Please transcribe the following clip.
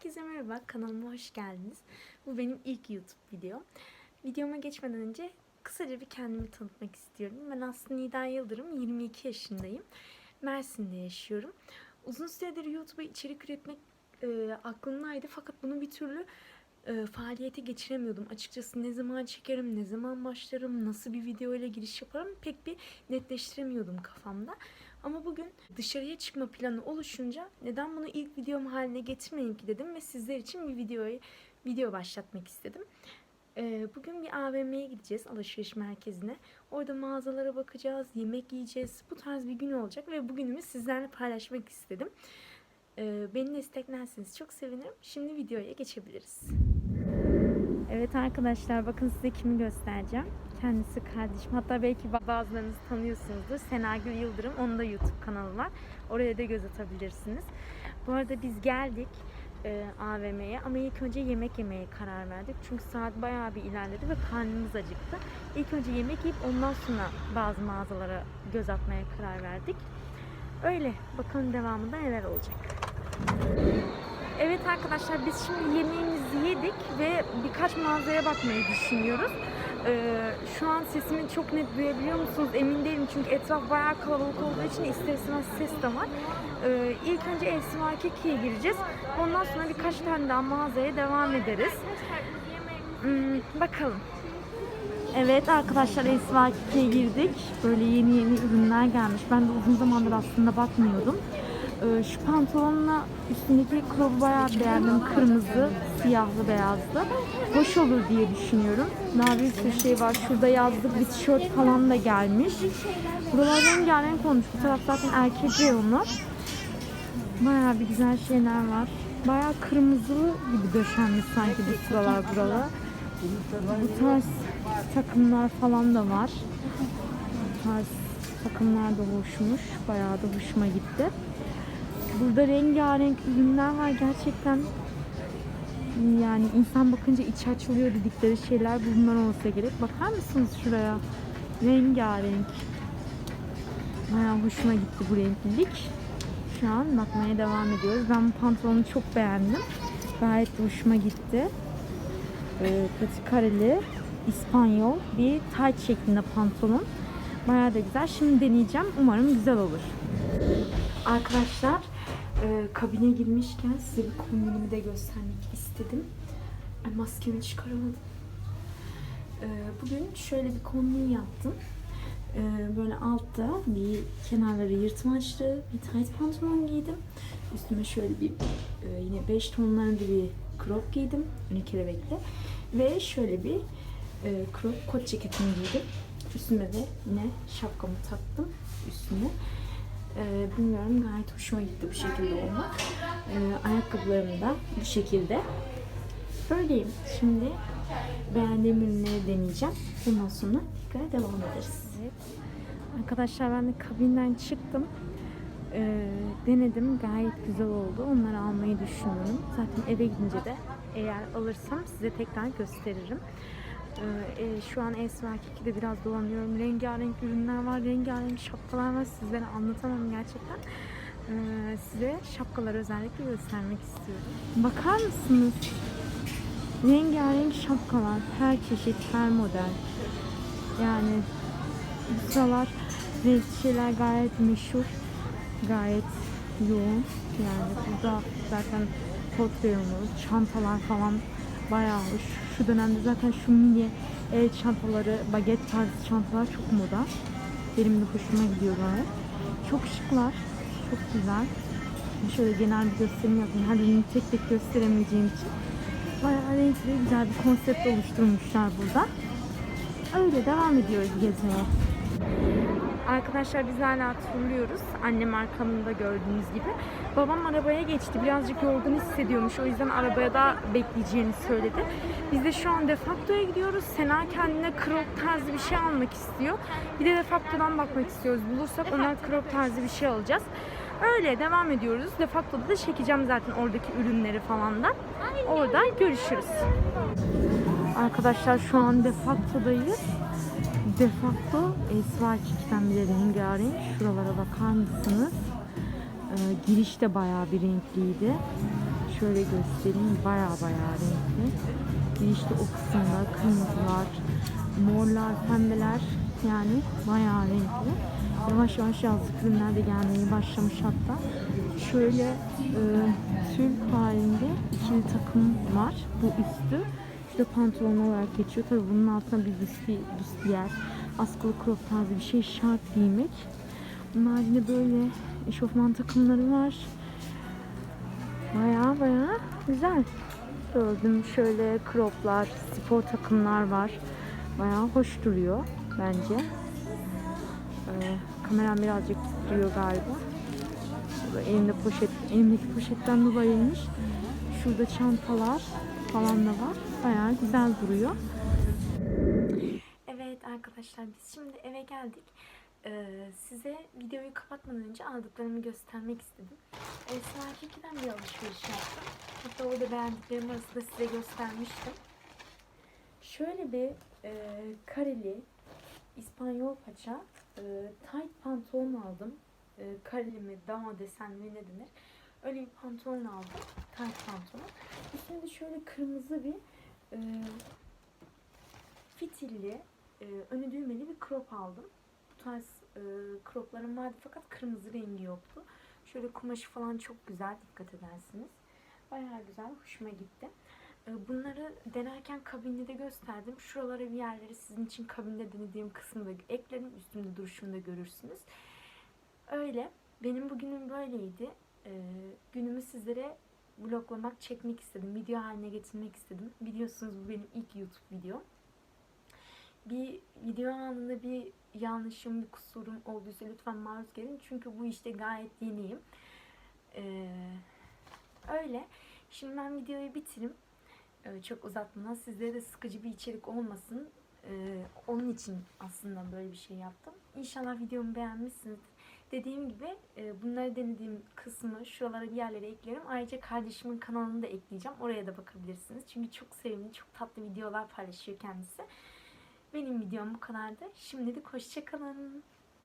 Herkese merhaba, kanalıma hoş geldiniz. Bu benim ilk YouTube videom. Videoma geçmeden önce kısaca bir kendimi tanıtmak istiyorum. Ben aslında Nida Yıldırım, 22 yaşındayım. Mersin'de yaşıyorum. Uzun süredir YouTube'a içerik üretmek e, aklımdaydı fakat bunu bir türlü e, faaliyete geçiremiyordum. Açıkçası ne zaman çekerim, ne zaman başlarım, nasıl bir video ile giriş yaparım pek bir netleştiremiyordum kafamda. Ama bugün dışarıya çıkma planı oluşunca neden bunu ilk videom haline getirmeyeyim ki dedim ve sizler için bir videoyu video başlatmak istedim. Ee, bugün bir AVM'ye gideceğiz alışveriş merkezine. Orada mağazalara bakacağız, yemek yiyeceğiz. Bu tarz bir gün olacak ve bugünümü sizlerle paylaşmak istedim. Ee, beni desteklerseniz çok sevinirim. Şimdi videoya geçebiliriz. Evet arkadaşlar bakın size kimi göstereceğim. Kendisi kardeşim. Hatta belki bazılarınız tanıyorsunuzdur. Senagül Yıldırım. Onun da YouTube kanalı var. Oraya da göz atabilirsiniz. Bu arada biz geldik e, AVM'ye ama ilk önce yemek yemeye karar verdik. Çünkü saat bayağı bir ilerledi ve karnımız acıktı. İlk önce yemek yiyip ondan sonra bazı mağazalara göz atmaya karar verdik. Öyle. Bakalım devamında neler olacak. Evet arkadaşlar biz şimdi yemeğimizi yedik ve birkaç mağazaya bakmayı düşünüyoruz. Ee, şu an sesimi çok net duyabiliyor musunuz emin değilim çünkü etraf bayağı kalabalık olduğu için ister istemez ses de var. Ee, ilk önce Esma Keki'ye gireceğiz. Ondan sonra birkaç tane daha mağazaya devam ederiz. Hmm, bakalım. Evet arkadaşlar Esma Keki'ye girdik. Böyle yeni yeni ürünler gelmiş. Ben de uzun zamandır aslında bakmıyordum. Ee, şu pantolonla üstündeki kropu bayağı beğendim. Kırmızı, siyahlı, beyazlı. Hoş olur diye düşünüyorum. Daha bir sürü şey var. Şurada yazlık bir tişört falan da gelmiş. Buralar rengarenk olmuş. Bu taraf zaten erkek reyonu. Bayağı bir güzel şeyler var. Bayağı kırmızılı gibi döşenmiş sanki bu sıralar buralar. Bu tarz takımlar falan da var. Bu tarz takımlar da hoşmuş. Bayağı da hoşuma gitti. Burada rengarenk ürünler var gerçekten. Yani insan bakınca iç açılıyor dedikleri şeyler bunlar olsa gerek. Bakar mısınız şuraya? Rengarenk. Bayağı hoşuma gitti bu renklilik. Şu an bakmaya devam ediyoruz. Ben bu pantolonu çok beğendim. Gayet hoşuma gitti. Ee, patik kareli İspanyol bir tight şeklinde pantolon. Bayağı da güzel. Şimdi deneyeceğim. Umarım güzel olur. Arkadaşlar e, kabine girmişken size bir kombinimi de göstermek istedim. Ay, maskemi çıkaramadım. E, bugün şöyle bir kombin yaptım. E, böyle altta bir kenarları yırtmaçlı bir tight pantolon giydim. Üstüme şöyle bir e, yine 5 tonlarında bir crop giydim. Öne kelebekli. Ve şöyle bir e, crop kot ceketimi giydim. Üstüme de yine şapkamı taktım üstüne. Ee, bilmiyorum gayet hoşuma gitti bu şekilde olmak. Ee, ayakkabılarım da bu şekilde. Böyleyim. Şimdi beğendiğim ürünleri deneyeceğim. Ondan sonra tekrar devam ederiz. Arkadaşlar ben de kabinden çıktım. Ee, denedim. Gayet güzel oldu. Onları almayı düşünüyorum. Zaten eve gidince de eğer alırsam size tekrar gösteririm. Ee, e, şu an Esma Keki'de biraz dolanıyorum. Rengarenk ürünler var, rengarenk şapkalar var. Sizlere anlatamam gerçekten. Ee, size şapkaları özellikle göstermek istiyorum. Bakar mısınız? Rengarenk şapkalar. Her çeşit, her model. Yani bu sıralar şeyler gayet meşhur. Gayet yoğun. Yani burada zaten kot çantalar falan bayağı hoş. Şu dönemde zaten şu mini el çantaları, baget tarzı çantalar çok moda. Benim de hoşuma gidiyor gayet. Çok şıklar. Çok güzel. Şöyle genel bir gösterim yapayım. Her birini tek tek gösteremeyeceğim için. Bayağı renkli güzel bir konsept oluşturmuşlar burada. Öyle devam ediyoruz gezmeye. Arkadaşlar biz hala turluyoruz. Annem arkamda gördüğünüz gibi. Babam arabaya geçti. Birazcık yorgun hissediyormuş. O yüzden arabaya da bekleyeceğini söyledi. Biz de şu an Defacto'ya gidiyoruz. Sena kendine crop tarzı bir şey almak istiyor. Bir de Defacto'dan bakmak istiyoruz. Bulursak ona crop tarzı bir şey alacağız. Öyle devam ediyoruz. Defacto'da da çekeceğim zaten oradaki ürünleri falan da. Orada görüşürüz. Arkadaşlar şu an Defacto'dayız. De facto Esra Kik'ten bile rengarenk. Şuralara bakar mısınız? Ee, giriş de bayağı bir renkliydi. Şöyle göstereyim. Baya baya renkli. Ve işte o kısımda kırmızılar, morlar, pembeler yani baya renkli. Yavaş yavaş yazlık ürünler de gelmeye başlamış hatta. Şöyle e, tül halinde ikili takım var. Bu üstü. İşte pantolon olarak geçiyor. Tabii bunun altına bir büsti, büstiyer, askılı crop tarzı bir şey şart giymek. Bunun haricinde böyle eşofman takımları var. Baya baya güzel. Gördüm şöyle croplar, spor takımlar var. Baya hoş duruyor bence. Ee, kameram birazcık titriyor galiba. Elimde poşet, elimdeki poşetten dolayıymış. Şurada çantalar falan da var. Bayağı güzel duruyor. Evet arkadaşlar biz şimdi eve geldik. Ee, size videoyu kapatmadan önce aldıklarımı göstermek istedim. Ee, Snack2'den bir alışveriş yaptım. Hatta orada beğendiklerim arasında size göstermiştim. Şöyle bir e, kareli İspanyol paça e, tight pantolon aldım. E, kareli mi, dama desenli mi ne denir? Öyle bir pantolon aldım. Tight pantolon. Üstünde de şöyle kırmızı bir e, fitilli, e, önü düğmeli bir crop aldım. Bu tarz e, croplarım vardı fakat kırmızı rengi yoktu. Şöyle kumaşı falan çok güzel dikkat edersiniz. Bayağı güzel, hoşuma gitti. E, bunları denerken kabinde de gösterdim. Şuralara bir yerleri sizin için kabinde denediğim kısımda eklerim. Üstünde duruşunu da görürsünüz. Öyle. Benim bugünüm böyleydi. E, günümü sizlere vloglamak, çekmek istedim. Video haline getirmek istedim. Biliyorsunuz bu benim ilk YouTube videom. Bir video anında bir yanlışım, bir kusurum olduysa lütfen maruz gelin. Çünkü bu işte gayet yeniyim. Ee, öyle. Şimdi ben videoyu bitireyim. Ee, çok uzatmadan sizlere de sıkıcı bir içerik olmasın. Ee, onun için aslında böyle bir şey yaptım. İnşallah videomu beğenmişsiniz. Dediğim gibi e, bunları denediğim kısmı şuralara bir yerlere eklerim. Ayrıca kardeşimin kanalını da ekleyeceğim. Oraya da bakabilirsiniz. Çünkü çok sevimli, çok tatlı videolar paylaşıyor kendisi. Benim videom bu kadardı. Şimdilik hoşçakalın.